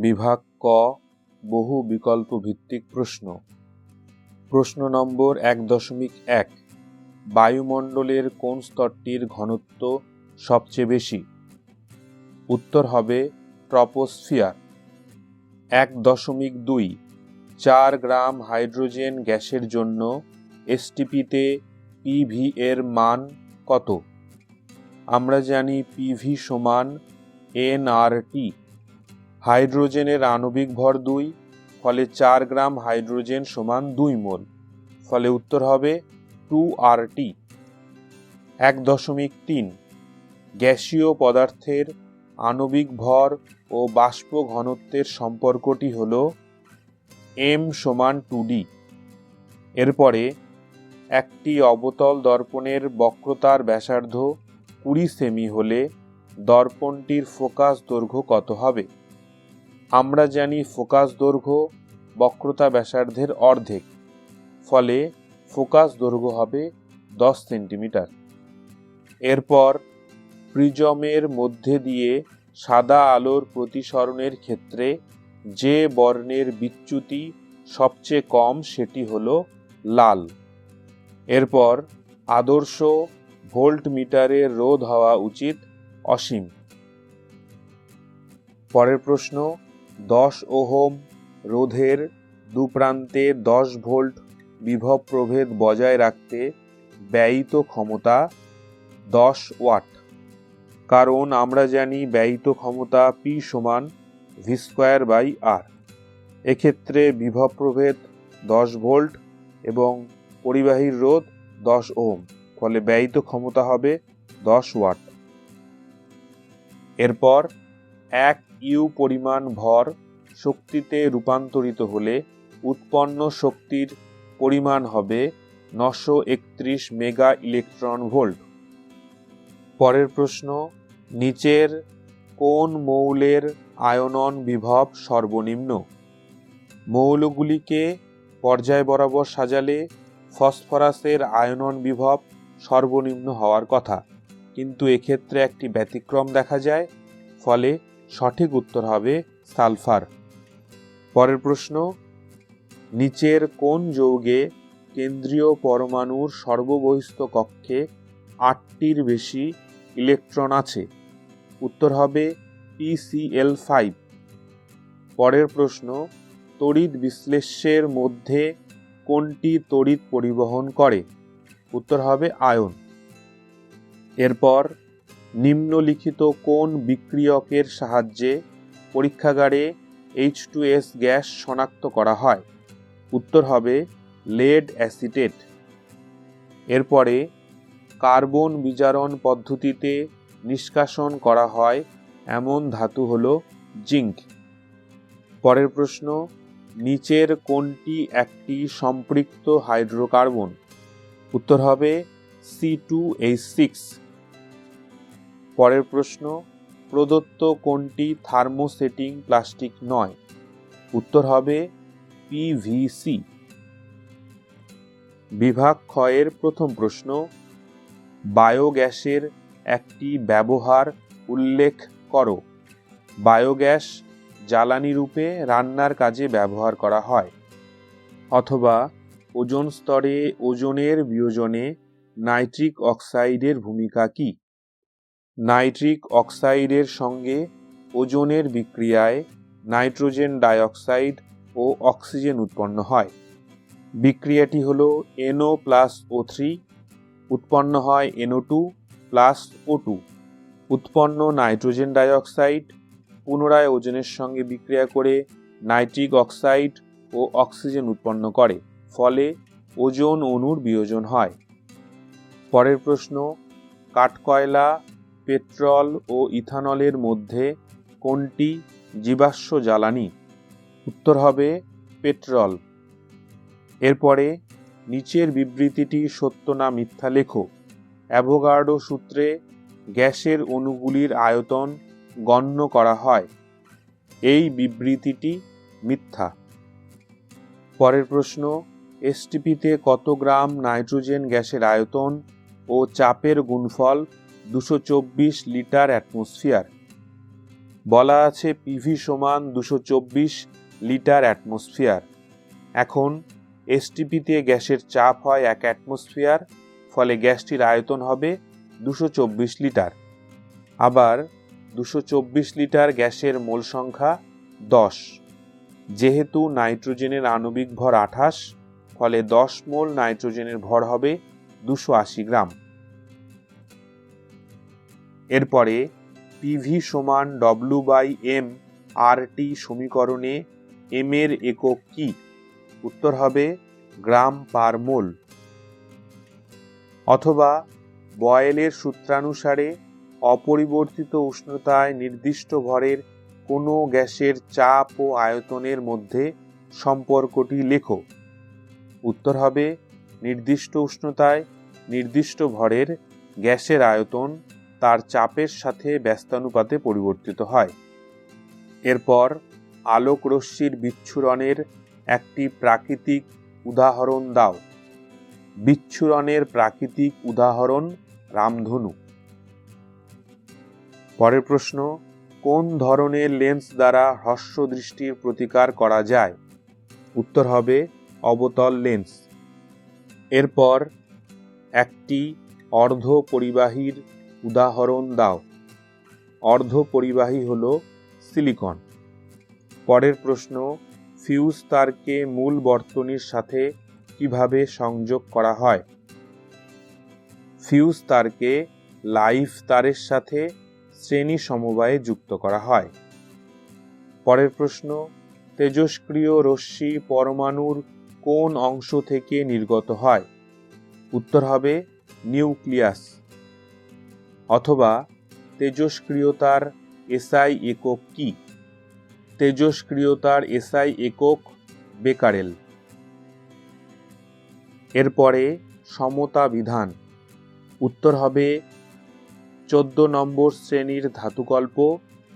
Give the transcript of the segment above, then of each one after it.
বিভাগ ক, বহু বিকল্প ভিত্তিক প্রশ্ন। প্রশ্ন নম্বর এক দশমিক এক, বায়ুমণ্ডলের কোন স্তরটির ঘনত্ব সবচেয়ে বেশি? উত্তর হবে ট্রপোস্ফিয়ার। এক দশমিক দুই, চার গ্রাম হাইড্রোজেন গ্যাসের জন্য এসটিপিতে পিভি এর মান কত? আমরা জানি পিভি সমান এনআরটি হাইড্রোজেনের আণবিক ভর দুই, ফলে চার গ্রাম হাইড্রোজেন সমান দুই মোল, ফলে উত্তর হবে টু আর টি। এক দশমিক তিন, গ্যাসীয় পদার্থের আণবিক ভর ও বাষ্প ঘনত্বের সম্পর্কটি হল এম সমান টু ডি। এরপরে একটি অবতল দর্পণের বক্রতার ব্যাসার্ধ কুড়ি সেমি হলে দর্পণটির ফোকাস দৈর্ঘ্য কত হবে? আমরা জানি ফোকাস দৈর্ঘ্য বক্রতা ব্যাসার্ধের অর্ধেক, ফলে ফোকাস দৈর্ঘ্য হবে দশ সেন্টিমিটার। এরপর প্রিজমের মধ্যে দিয়ে সাদা আলোর প্রতিসরণের ক্ষেত্রে যে বর্ণের বিচ্যুতি সবচেয়ে কম সেটি হল লাল। এরপর আদর্শ ভোল্ট মিটারের রোধ হওয়া উচিত অসীম। পরের প্রশ্ন দশ ওহম রোধের দুপ্রান্তে দশ ভোল্ট বিভব প্রভেদ বজায় রাখতে ব্যয়িত ক্ষমতা দশ ওয়াট। কারণ আমরা জানি ব্যয়িত ক্ষমতা পি সমান ভি স্কোয়ার বাই আর এক্ষেত্রে বিভব প্রভেদ দশ ভোল্ট এবং পরিবাহীর রোধ দশ ওহম, ফলে ব্যয়িত ক্ষমতা হবে দশ ওয়াট। এরপর এক ইউ পরিমাণ ভর শক্তিতে রূপান্তরিত হলে উৎপন্ন শক্তির পরিমাণ হবে নশো একত্রিশ মেগা ইলেকট্রন ভোল্ট। পরের প্রশ্ন, নিচের কোন মৌলের আয়নন বিভব সর্বনিম্ন? মৌলগুলিকে পর্যায় বরাবর সাজালে ফসফরাসের আয়নন বিভব সর্বনিম্ন হওয়ার কথা। কিন্তু এক্ষেত্রে একটি ব্যতিক্রম দেখা যায়, ফলে সঠিক উত্তর হবে সালফার। পরের প্রশ্ন, নিচের কোন যৌগে কেন্দ্রীয় পরমাণুর সর্ববহিস্থ কক্ষে আটটির বেশি ইলেকট্রন আছে? উত্তর হবে পিসিএল ফাইভ পরের প্রশ্ন, তড়িৎ বিশ্লেষ্যের মধ্যে কোনটি তড়িৎ পরিবহন করে? উত্তর হবে আয়ন। এরপর নিম্নলিখিত কোন বিক্রিয়কের সাহায্যে পরীক্ষাগারে এইচ টু এস গ্যাস শনাক্ত করা হয়? উত্তর হবে লেড অ্যাসিটেট এরপরে, কার্বন বিজারণ পদ্ধতিতে নিষ্কাশন করা হয়, এমন ধাতু হল জিঙ্ক। পরের প্রশ্ন, নিচের কোনটি একটি সম্পৃক্ত হাইড্রোকার্বন? উত্তর হবে সি টু এইচ সিক্স পরের প্রশ্ন, প্রদত্ত কোনটি থার্মোসেটিং প্লাস্টিক নয়? উত্তর হবে পিভিসি বিভাগ ক্ষয়ের প্রথম প্রশ্ন, বায়োগ্যাসের একটি ব্যবহার উল্লেখ করো। বায়োগ্যাস জ্বালানি রূপে রান্নার কাজে ব্যবহার করা হয়, অথবা ওজন স্তরে ওজনের বিয়োজনে নাইট্রিক অক্সাইডের ভূমিকা কী? নাইট্রিক অক্সাইডের সঙ্গে ওজনের বিক্রিয়ায় নাইট্রোজেন ডাইঅক্সাইড ও অক্সিজেন উৎপন্ন হয়। বিক্রিয়াটি হল এনও প্লাস ও থ্রি উৎপন্ন হয় NO two plus O two উৎপন্ন নাইট্রোজেন ডাইঅক্সাইড পুনরায় ওজনের সঙ্গে বিক্রিয়া করে নাইট্রিক অক্সাইড ও অক্সিজেন উৎপন্ন করে, ফলে ওজন অণুর বিয়োজন হয়। পরের প্রশ্ন, কাঠকয়লা পেট্রল ও ইথানলের মধ্যে কোনটি জীবাশ্ম জ্বালানি? উত্তর হবে পেট্রল। এরপরে নিচের বিবৃতিটি সত্য না মিথ্যা লেখো। অ্যাভোগার্ডো সূত্রে গ্যাসের অণুগুলির আয়তন গণ্য করা হয়। এই বিবৃতিটি মিথ্যা। পরের প্রশ্ন, এসটিপিতে কত গ্রাম নাইট্রোজেন গ্যাসের আয়তন ও চাপের গুণফল দুশো চব্বিশ লিটার অ্যাটমসফিয়ার। বলা আছে পিভি সমান দুশো চব্বিশ লিটার অ্যাটমসফিয়ার। এখন এসটিপিতে গ্যাসের চাপ হয় এক অ্যাটমসফিয়ার, ফলে গ্যাসটির আয়তন হবে দুশো চব্বিশ লিটার। আবার, দুশো চব্বিশ লিটার গ্যাসের মোল সংখ্যা দশ। যেহেতু নাইট্রোজেনের আণবিক ভর আঠাশ, ফলে দশ মোল নাইট্রোজেনের ভর হবে দুশো আশি গ্রাম। এরপরে পিভি সমান W by M R T সমীকরণে এম এর একক কি? উত্তর হবে গ্রাম পার মোল। অথবা বয়েলের সূত্রানুসারে অপরিবর্তিত উষ্ণতায় নির্দিষ্ট ভরের কোনো গ্যাসের চাপ ও আয়তনের মধ্যে সম্পর্কটি লেখো। উত্তর হবে নির্দিষ্ট উষ্ণতায় নির্দিষ্ট ভরের গ্যাসের আয়তন তার চাপের সাথে ব্যস্তানুপাতে পরিবর্তিত হয়। এরপর আলোক রশ্মির বিচ্ছুরণের একটি প্রাকৃতিক উদাহরণ দাও। বিচ্ছুরণের প্রাকৃতিক উদাহরণ রামধনু। পরের প্রশ্ন, কোন ধরনের লেন্স দ্বারা হ্রস্ব দৃষ্টির প্রতিকার করা যায়? উত্তর হবে, অবতল লেন্স। এরপর একটি অর্ধ পরিবাহীর উদাহরণ দাও। অর্ধ পরিবাহী হল সিলিকন। পরের প্রশ্ন, ফিউজ তারকে মূল বর্তনীর সাথে কীভাবে সংযোগ করা হয়? ফিউজ তারকে লাইফ তারের সাথে শ্রেণি সমবায়ে যুক্ত করা হয়। পরের প্রশ্ন তেজস্ক্রিয় রশ্মি পরমাণুর কোন অংশ থেকে নির্গত হয়? উত্তর হবে, নিউক্লিয়াস। অথবা তেজস্ক্রিয়তার এসআই একক কি? তেজস্ক্রিয়তার এসআই একক বেকারেল। এরপরে সমতা বিধান। উত্তর হবে চোদ্দ নম্বর শ্রেণির ধাতুকল্প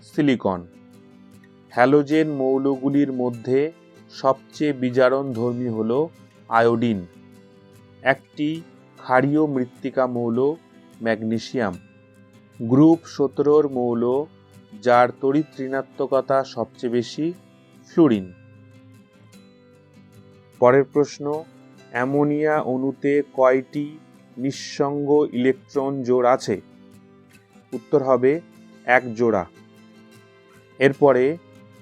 সিলিকন। হ্যালোজেন মৌলগুলির মধ্যে সবচেয়ে বিজারণধর্মী হল আয়োডিন। একটি ক্ষারীয় মৃত্তিকা মৌল ম্যাগনেসিয়াম। গ্রুপ সতেরোর মৌল, যার তড়িৎ ঋণাত্মকতা সবচেয়ে বেশি, ফ্লুরিন। পরের প্রশ্ন, অ্যামোনিয়া অণুতে কয়টি নিঃসঙ্গ ইলেকট্রন জোড় আছে? উত্তর হবে, এক জোড়া। এরপরে,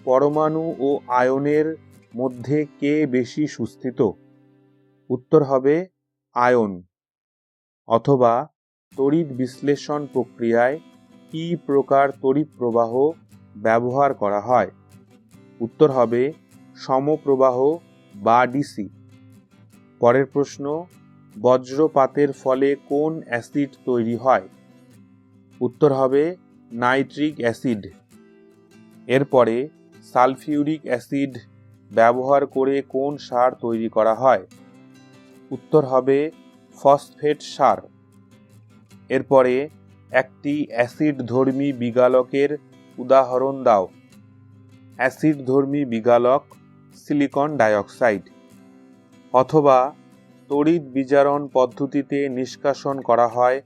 পরমাণু ও আয়নের মধ্যে কে বেশি সুস্থিত? উত্তর হবে, আয়ন, অথবা তড়িৎ বিশ্লেষণ প্রক্রিয়ায় কি প্রকার তড়িৎ প্রবাহ ব্যবহার করা হয়? উত্তর হবে, সমপ্রবাহ বা ডিসি পরের প্রশ্ন, বজ্রপাতের ফলে কোন অ্যাসিড তৈরি হয়? উত্তর হবে, নাইট্রিক অ্যাসিড। এরপরে, সালফিউরিক অ্যাসিড ব্যবহার করে কোন সার তৈরি করা হয়? উত্তর হবে, ফসফেট সার। এরপরে একটি অ্যাসিড ধর্মী বিগালকের উদাহরণ দাও। অ্যাসিড ধর্মী বিগালক সিলিকন ডাইঅক্সাইড অথবা তড়িৎ বিজারণ পদ্ধতিতে নিষ্কাশন করা হয়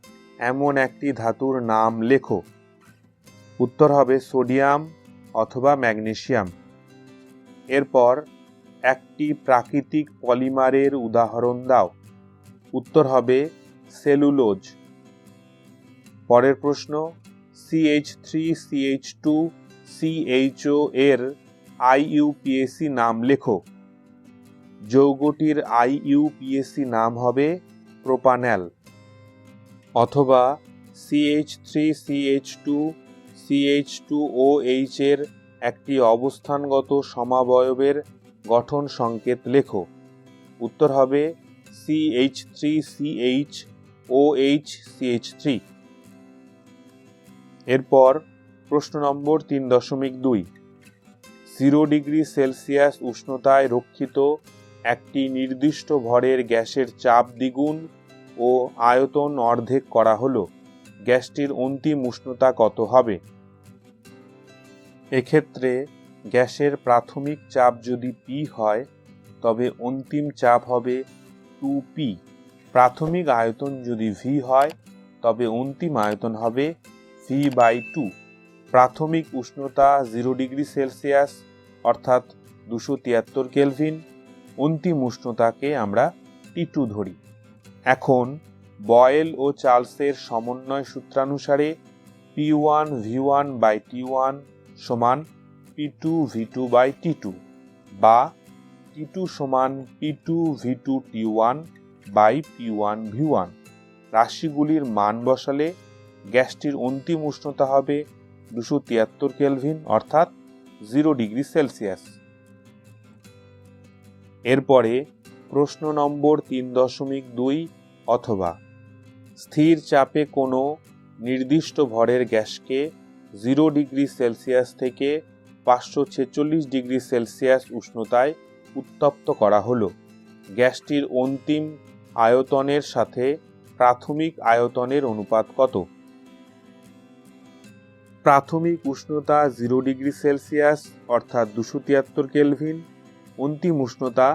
এমন একটি ধাতুর নাম লেখো। উত্তর হবে সোডিয়াম অথবা ম্যাগনেশিয়াম এরপর একটি প্রাকৃতিক পলিমারের উদাহরণ দাও। উত্তর হবে সেলুলোজ। পরের প্রশ্ন CH three CH two CHO এর আইইউপিএসি নাম লেখো। যৌগটির আইইউপিএসি নাম হবে প্রোপান্যাল অথবা CH three CH two CH two O H এর একটি অবস্থানগত সমাবয়বের গঠন সংকেত লেখো। উত্তর হবে CH three CH O H CH three এরপর প্রশ্ন নম্বর তিন দশমিক দুই। জিরো ডিগ্রি সেলসিয়াস উষ্ণতায় রক্ষিত একটি নির্দিষ্ট ভরের গ্যাসের চাপ দ্বিগুণ ও আয়তন অর্ধেক করা হলো। গ্যাসটির অন্তিম উষ্ণতা কত হবে? এক্ষেত্রে গ্যাসের প্রাথমিক চাপ যদি পি হয়, তবে অন্তিম চাপ হবে টু পি প্রাথমিক আয়তন যদি ভি হয়, তবে অন্তিম আয়তন হবে ভি বাই টু প্রাথমিক উষ্ণতা জিরো ডিগ্রি সেলসিয়াস অর্থাৎ দুশো তিয়াত্তর কেলভিন অন্তিম উষ্ণতাকে আমরা টি টু ধরি। এখন বয়েল ও চার্লসের সমন্বয় সূত্রানুসারে P one V one by T one সমান P two V two by T two বা টি টু সমান P two V two T one by P one V one রাশিগুলির মান বসালে গ্যাসটির অন্তিম উষ্ণতা হবে দুশো তিয়াত্তর কেলভিন, অর্থাৎ জিরো ডিগ্রি সেলসিয়াস। এরপরে প্রশ্ন নম্বর তিন দশমিক দুই অথবা স্থির চাপে কোনো নির্দিষ্ট ভরের গ্যাসকে জিরো ডিগ্রি সেলসিয়াস থেকে পাঁচশো ছেচল্লিশ ডিগ্রি সেলসিয়াস উষ্ণতায় উত্তপ্ত করা হলো। গ্যাসটির অন্তিম আয়তনের সাথে প্রাথমিক আয়তনের অনুপাত কত? প্রাথমিক উষ্ণতা জিরো ডিগ্রি সেলসিয়াস, অর্থাৎ দুশো তিয়াত্তর কেলভিন। অন্তিম উষ্ণতা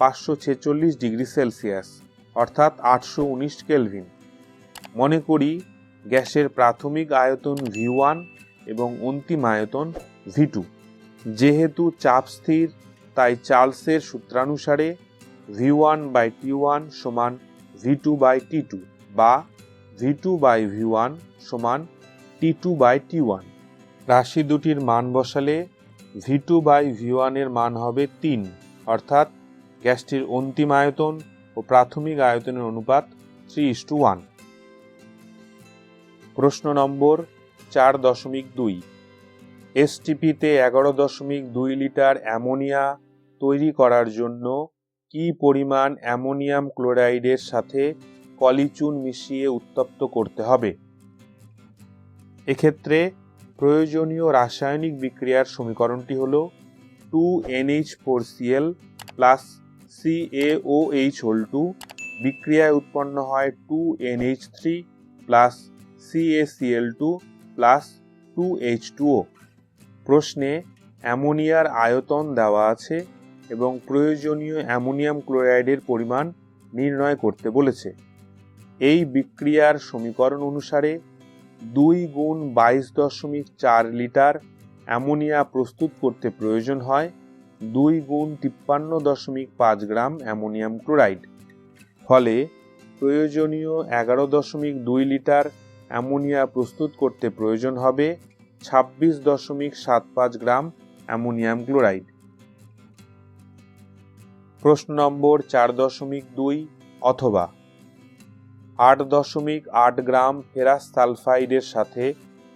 পাঁচশো ছেচল্লিশ ডিগ্রি সেলসিয়াস, অর্থাৎ আটশো উনিশ কেলভিন। মনে করি গ্যাসের প্রাথমিক আয়তন ভি ওয়ান এবং অন্তিম আয়তন ভি টু। যেহেতু চাপ স্থির, তাই চার্লসের সূত্রানুসারে V one by T one সমান V two by T two বা V two by V one সমান T two by T one রাশি দুটির মান বসালে ভি টু বাই ভি ওয়ানের মান হবে তিন, অর্থাৎ গ্যাসটির অন্তিম আয়তন ও প্রাথমিক আয়তনের অনুপাত থ্রি ইস টু ওয়ান প্রশ্ন নম্বর চার দশমিক দুই। এসটিপিতে এগারো দশমিক দুই লিটার অ্যামোনিয়া তৈরি করার জন্য কি পরিমাণ অ্যামোনিয়াম ক্লোরাইডের সাথে কলিচুন মিশিয়ে উত্তপ্ত করতে হবে? এক্ষেত্রে প্রয়োজনীয় রাসায়নিক বিক্রিয়ার সমীকরণটি হল two NH four Cl plus CaOH whole two বিক্রিয়ায় উৎপন্ন হয় two NH three plus C CaCl two plus two H two O প্রশ্নে অ্যামোনিয়ার আয়তন দেওয়া আছে এবং প্রয়োজনীয় অ্যামোনিয়াম ক্লোরাইডের পরিমাণ নির্ণয় করতে বলেছে। এই বিক্রিয়ার সমীকরণ অনুসারে দুই গুণ বাইশ দশমিক চার লিটার অ্যামোনিয়া প্রস্তুত করতে প্রয়োজন হয়। দুই গুণ তিপ্পান্ন দশমিক পাঁচ গ্রাম অ্যামোনিয়াম ক্লোরাইড। ফলে প্রয়োজনীয় এগারো দশমিক দুই লিটার অ্যামোনিয়া প্রস্তুত করতে প্রয়োজন হবে ছাব্বিশ দশমিক সাত পাঁচ গ্রাম অ্যামোনিয়াম ক্লোরাইড। প্রশ্ন নম্বর চার দশমিক দুই অথবা আট দশমিক আট গ্রাম ফেরাস সালফাইডের সাথে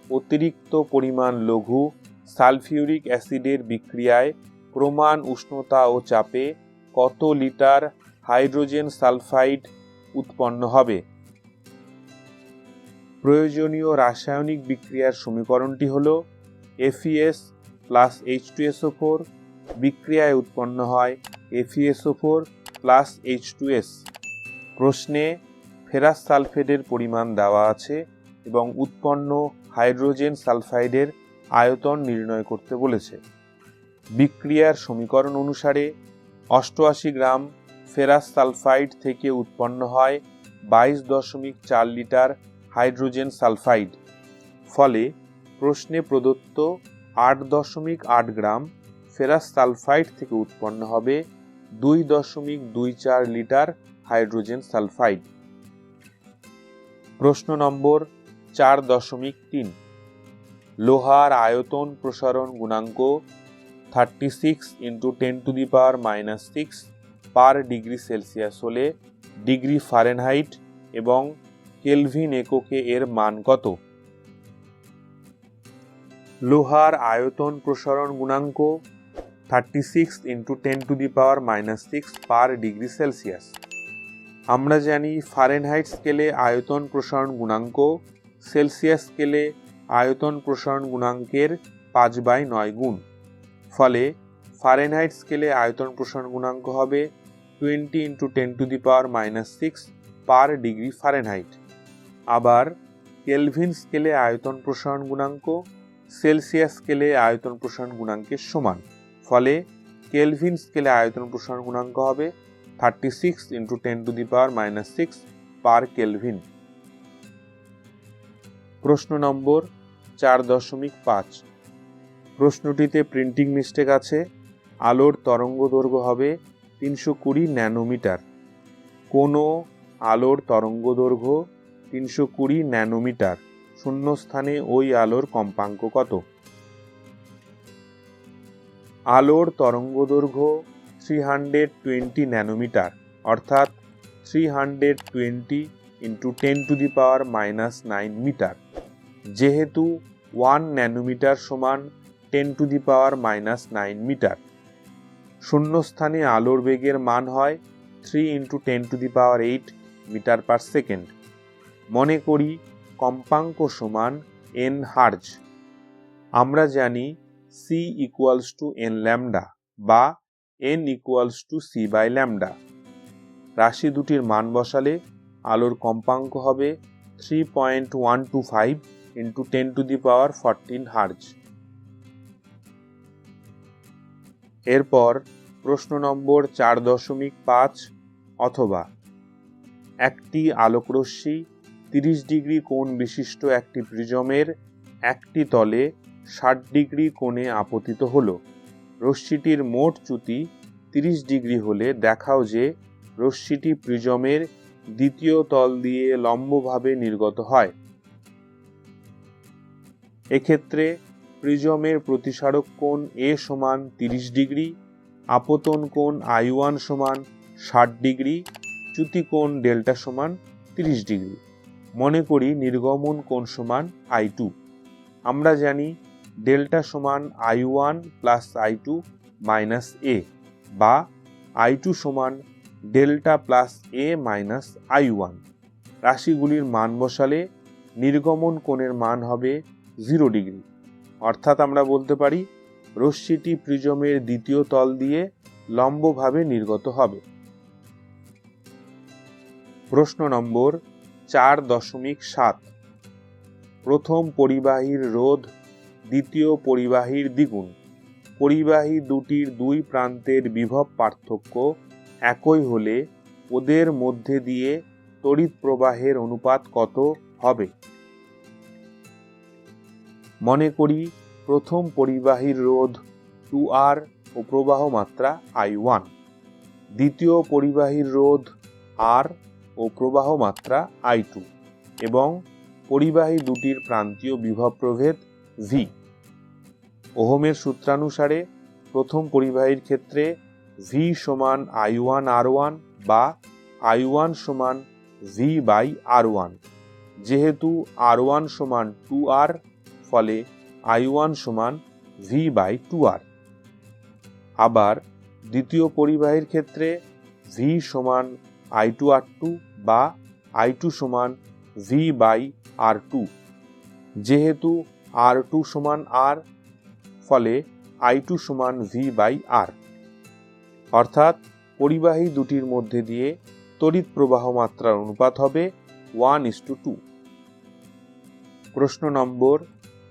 অতিরিক্ত পরিমাণ লঘু সালফিউরিক অ্যাসিডের বিক্রিয়ায় প্রমাণ উষ্ণতা ও চাপে কত লিটার হাইড্রোজেন সালফাইড উৎপন্ন হবে? প্রয়োজনীয় রাসায়নিক বিক্রিয়ার সমীকরণটি হল FeS plus H two SO four বিক্রিয়ায় উৎপন্ন হয় FeSO four plus H two S প্রশ্নে ফেরাস সালফেটের পরিমাণ দেওয়া আছে এবং উৎপন্ন হাইড্রোজেন সালফাইডের আয়তন নির্ণয় করতে বলেছে। বিক্রিয়ার সমীকরণ অনুসারে অষ্টআশি গ্রাম ফেরাস সালফাইড থেকে উৎপন্ন হয় বাইশ দশমিক চার লিটার হাইড্রোজেন সালফাইড। ফলে প্রশ্নে প্রদত্ত আট দশমিক আট গ্রাম ফেরাস সালফাইড থেকে উৎপন্ন হবে দুই দশমিক দুই চার লিটার হাইড্রোজেন সালফাইড। প্রশ্ন নম্বর চার দশমিক তিন। লোহার আয়তন প্রসারণ গুণাঙ্ক thirty six into ten to the power minus six per degree Celsius হলে ডিগ্রি ফারেনহাইট এবং কেলভিন এককে এর মান কত? লোহার আয়তন প্রসারণ গুণাঙ্ক thirty six into ten to the power minus six per degree Celsius আমরা জানি ফারেনহাইট স্কেলে আয়তন প্রসারণ গুণাঙ্ক সেলসিয়াস স্কেলে আয়তন প্রসারণ গুণাঙ্কের পাঁচ বাই নয় গুণ। ফলে ফারেনহাইট স্কেলে আয়তন প্রসারণ গুণাঙ্ক হবে twenty into ten to the power minus six per degree Fahrenheit আবার কেলভিন স্কেলে আয়তন প্রসারণ গুণাঙ্ক সেলসিয়াস স্কেলে আয়তন প্রসারণ গুণাঙ্কের সমান। ফলে কেলভিন স্কেলে আয়তন প্রসারণ গুণাঙ্ক হবে thirty six into ten to the power minus six per kelvin প্রশ্ন নম্বর চার দশমিক পাঁচ। প্রশ্নটিতে প্রিন্টিং মিস্টেক আছে, আলোর তরঙ্গ দৈর্ঘ্য হবে তিনশো কুড়ি ন্যানোমিটার। কোনো আলোর তরঙ্গ দৈর্ঘ্য তিনশো কুড়ি ন্যানোমিটার, শূন্যস্থানে ওই আলোর কম্পাঙ্ক কত? আলোর তরঙ্গ দৈর্ঘ্য থ্রি হান্ড্রেড টোয়েন্টি ন্যানোমিটার অর্থাৎ three hundred twenty into ten to the power minus nine metre যেহেতু ওয়ান ন্যানোমিটার সমান ten to the power minus nine metre শূন্যস্থানে আলোর বেগের মান হয় three into ten to the power eight metre per second মনে করি কম্পাঙ্ক সমান এন হার্জ আমরা জানি C equals to N lambda বা N equals to C by lambda রাশি দুটির মান বসালে আলোর কম্পাঙ্ক হবে three point one two five into ten to the power fourteen hertz এরপর প্রশ্ন নম্বর চার দশমিক পাঁচ অথবা একটি আলোকরশ্মি তিরিশ ডিগ্রি কোণ বিশিষ্ট একটি প্রিজমের একটি তলে ষাট ডিগ্রি কোণে আপতিত হলো। রশ্মিটির মোট চ্যুতি তিরিশ ডিগ্রি হলে দেখাও যে রশ্মিটি প্রিজমের দ্বিতীয় তল দিয়ে লম্বভাবে নির্গত হয়। এক্ষেত্রে প্রিজমের প্রতিসারক কোণ এ সমান তিরিশ ডিগ্রি, আপতন কোণ আই ওয়ান সমান ষাট ডিগ্রি, চ্যুতি কোণ ডেল্টা সমান তিরিশ ডিগ্রি। মনে করি নির্গমন কোণ সমান আই টু। আমরা জানি ডেল্টা সমান I one plus I two minus A বা আই টু সমান delta plus A minus I one. রাশিগুলির মান বসালে নির্গমন কোণের মান হবে জিরো ডিগ্রি। অর্থাৎ আমরা বলতে পারি, রশ্মিটি প্রিজমের দ্বিতীয় তল দিয়ে লম্বভাবে নির্গত হবে। প্রশ্ন নম্বর চার দশমিক সাত। প্রথম পরিবাহীর রোধ দ্বিতীয় পরিবাহীর দ্বিগুণ। পরিবাহী দুটির দুই প্রান্তের বিভব পার্থক্য একই হলে ওদের মধ্যে দিয়ে তড়িৎ প্রবাহের অনুপাত কত হবে? মনে করি প্রথম পরিবাহীর রোধ টু আর ও প্রবাহ মাত্রা আই ওয়ান। দ্বিতীয় পরিবাহীর রোধ আর ও প্রবাহ মাত্রা আই টু। এবং পরিবাহী দুটির প্রান্তীয় বিভব প্রভেদ ভি ওহমের সূত্রানুসারে প্রথম পরিবাহীর ক্ষেত্রে ভি সমান আই ওয়ান আর ওয়ান বা আই ওয়ান সমান ভি বাই আর ওয়ান যেহেতু আর ওয়ান সমান টু আর ফলে আই ওয়ান সমান ভি বাই টু আর আবার দ্বিতীয় পরিবাহীর ক্ষেত্রে ভি সমান আই টু আর টু বা আই টু সমান ভি বাই আর টু যেহেতু আর টু সমান আর ফলে আই টু সমান ভি বাই আর। অর্থাৎ পরিবাহী দুটির মধ্যে দিয়ে তড়িৎ প্রবাহ মাত্রার অনুপাত হবে ওয়ান ইস টু টু। প্রশ্ন নম্বর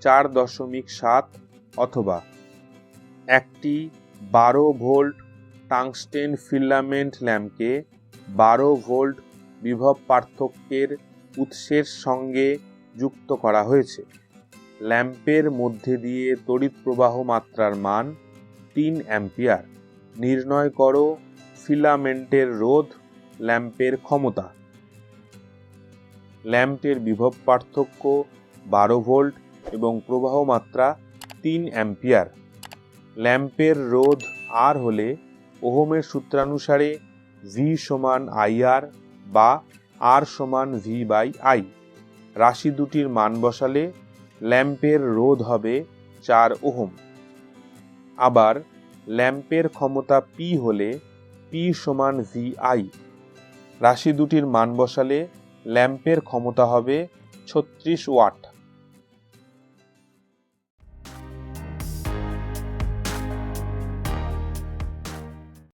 চার দশমিক সাত অথবা একটি বারো ভোল্ট টাংস্টেন ফিলামেন্ট ল্যাম্পকে বারো ভোল্ট বিভব পার্থক্যের উৎসের সঙ্গে যুক্ত করা হয়েছে। ল্যাম্পের মধ্যে দিয়ে তড়িৎ প্রবাহ মাত্রার মান তিন অ্যাম্পিয়ার। নির্ণয় করো ফিলামেন্টের রোধ ল্যাম্পের ক্ষমতা। ল্যাম্পের বিভব পার্থক্য বারো ভোল্ট এবং প্রবাহ মাত্রা তিন অ্যাম্পিয়ার। ল্যাম্পের রোধ আর হলে ওহমের সূত্রানুসারে ভি সমান আইআর বা আর সমান ভি বাই আই রাশি দুটির মান বসালে ল্যাম্পের রোধ হবে চার ওহম। আবার ল্যাম্পের ক্ষমতা পি হলে পি সমান জি আই রাশি দুটির মান বসালে ল্যাম্পের ক্ষমতা হবে ছত্রিশ ওয়াট।